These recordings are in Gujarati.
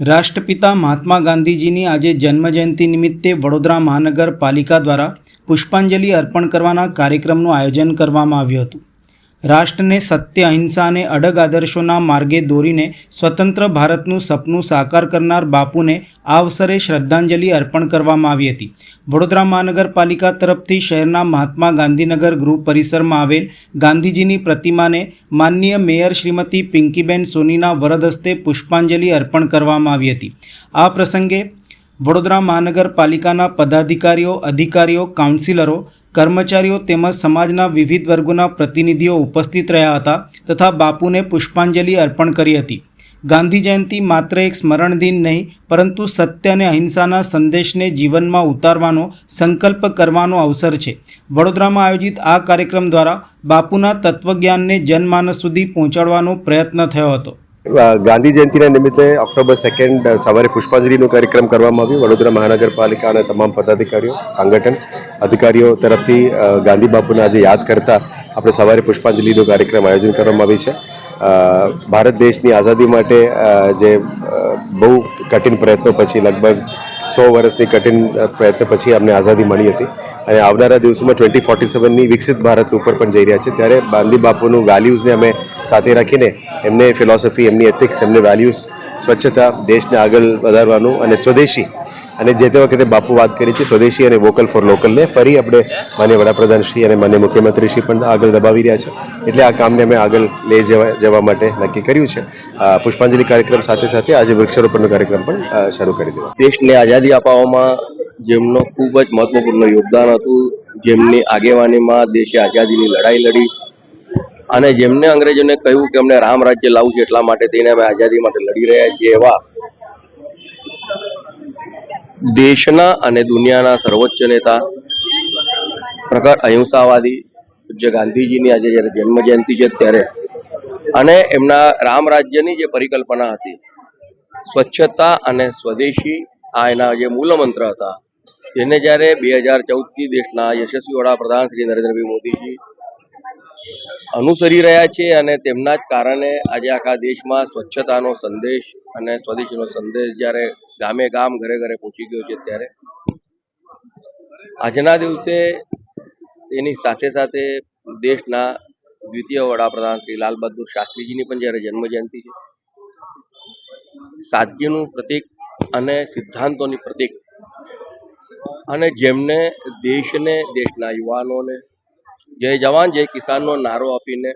રાષ્ટ્રપિતા મહાત્મા ગાંધીજીની આજે જન્મજયંતિ નિમિત્તે વડોદરા મહાનગરપાલિકા દ્વારા પુષ્પાંજલિ અર્પણ કરવાના કાર્યક્રમનું આયોજન કરવામાં આવ્યું હતું. રાષ્ટ્રને સત્ય અહિંસા અને અડગ આદર્શોના માર્ગે દોરીને સ્વતંત્ર ભારતનું સપનું સાકાર કરનાર બાપુને આ અવસરે શ્રદ્ધાંજલિ અર્પણ કરવામાં આવી હતી. વડોદરા મહાનગરપાલિકા તરફથી શહેરના મહાત્મા ગાંધીનગર ગૃહ પરિસરમાં આવેલ ગાંધીજીની પ્રતિમાને માનનીય મેયર શ્રીમતી પિંકીબેન સોનીના વરદ હસ્તે પુષ્પાંજલિ અર્પણ કરવામાં આવી હતી. આ પ્રસંગે વડોદરા મહાનગરપાલિકાના પદાધિકારીઓ, અધિકારીઓ, કાઉન્સિલરો, કર્મચારીઓ તેમજ સમાજના વિવિધ વર્ગોના પ્રતિનિધિઓ ઉપસ્થિત રહ્યા હતા તથા બાપુને પુષ્પાંજલિ અર્પણ કરી હતી. ગાંધી જયંતિ માત્ર એક સ્મરણ દિન નહીં, પરંતુ સત્ય અને અહિંસાના સંદેશને જીવનમાં ઉતારવાનો, સંકલ્પ કરવાનો અવસર છે. વડોદરામાં આયોજિત આ કાર્યક્રમ દ્વારા બાપુના તત્વજ્ઞાનને જનમાનસ સુધી પહોંચાડવાનો પ્રયત્ન થયો હતો. ગાંધી જયંતિના નિમિત્તે ઓક્ટોબર સેકન્ડ સવારે પુષ્પાંજલિનો કાર્યક્રમ કરવામાં આવ્યો. વડોદરા મહાનગરપાલિકા અને તમામ પદાધિકારીઓ, સંગઠન, અધિકારીઓ તરફથી ગાંધી બાપુને આજે યાદ કરતા આપણે સવારે પુષ્પાંજલિનો કાર્યક્રમ આયોજન કરવામાં આવી છે. ભારત દેશની આઝાદી માટે જે બહુ કઠિન પ્રયત્નો પછી, લગભગ સો વર્ષની કઠિન પ્રયત્ન પછી અમને આઝાદી મળી હતી. અને આવનારા દિવસોમાં ટ્વેન્ટી ફોર્ટી સેવનની વિકસિત ભારત ઉપર પણ જઈ રહ્યા છે. ત્યારે ગાંધી બાપુનું વેલ્યુઝને અમે સાથે રાખીને એમને ફિલોસોફી એમની એથિક્સ એમની વેલ્યુઝ સ્વચ્છતા, દેશને આગળ વધારવાનું અને સ્વદેશી અને જે તે વખતે બાપુ વાત કરી છે સ્વદેશી અને વોકલ ફોર લોકલને ફરી આપણે માન્ય વડાપ્રધાન શ્રી અને માન્ય મુખ્યમંત્રી શ્રી પણ આગળ દબાવી રહ્યા છે. એટલે આ કામને અમે આગળ લઈ જવા જવા માટે નક્કી કર્યું છે. પુષ્પાંજલિ કાર્યક્રમ સાથે સાથે આજે વૃક્ષારોપણનો કાર્યક્રમ પણ શરૂ કરી દેવા દેશને આઝાદી અપાવવામાં જેમનો ખૂબ જ મહત્વપૂર્ણ યોગદાન હતું, જેમની આગેવાનીમાં દેશે આઝાદીની લડાઈ લડી. અને જેમને અંગ્રેજોને કહ્યું કે અમને રામ રાજ્ય લાવવું છે એટલા માટે થઈને અમે આઝાદી માટે લડી રહ્યા છીએ એવા દેશના અને દુનિયાના સર્વોચ્ચ નેતા પ્રખર અહિંસાવાદી પૂજ્ય ગાંધીજીની આજે જ્યારે જન્મ જયંતિ છે ત્યારે. અને એમના રામ રાજ્યની જે પરિકલ્પના હતી, સ્વચ્છતા અને સ્વદેશી આ એના જે મૂલમંત્ર હતા, જેને જ્યારે બે હજાર ચૌદથી દેશના યશસ્વી વડાપ્રધાન શ્રી નરેન્દ્રભાઈ મોદીજી અનુસરી રહ્યા છે અને તેમના જ કારણે આજે આખા દેશમાં સ્વચ્છતાનો સંદેશ અને સ્વદેશીનો સંદેશ જ્યારે ગામે ગામ ઘરે ઘરે પહોંચી ગયો છે ત્યારે આજના દિવસે એની સાથે સાથે દેશના દ્વિતીય વડાપ્રધાન શ્રી લાલ બહાદુર શાસ્ત્રીજીની પણ જ્યારે જન્મ જયંતિ છે, સાદગીનું પ્રતીક અને સિદ્ધાંતોની પ્રતીક અને જેમને દેશને, દેશના યુવાનોને જય જવાન, જય કિસાનનો નારો આપીને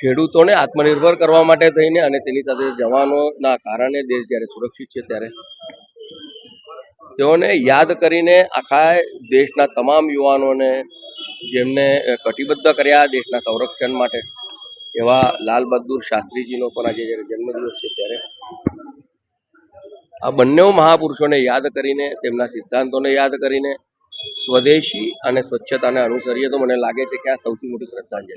ખેડૂતોને આત્મનિર્ભર કરવા માટે થઈને અને તેની સાથે જવાનોના કારણે દેશ જ્યારે સુરક્ષિત છે ત્યારે તેઓને યાદ કરીને આખા દેશના તમામ યુવાનોને જેમને કટિબદ્ધ કર્યા દેશના સંરક્ષણ માટે, એવા લાલ બહાદુર શાસ્ત્રીજીનો પણ આજે જ્યારે જન્મદિવસ છે ત્યારે, આ બંને મહાપુરુષોને યાદ કરીને, તેમના સિદ્ધાંતોને યાદ કરીને સ્વદેશી અને સ્વચ્છતાને અનુસરીએ તો મને લાગે છે કે આ સૌથી મોટી શ્રદ્ધાંજલિ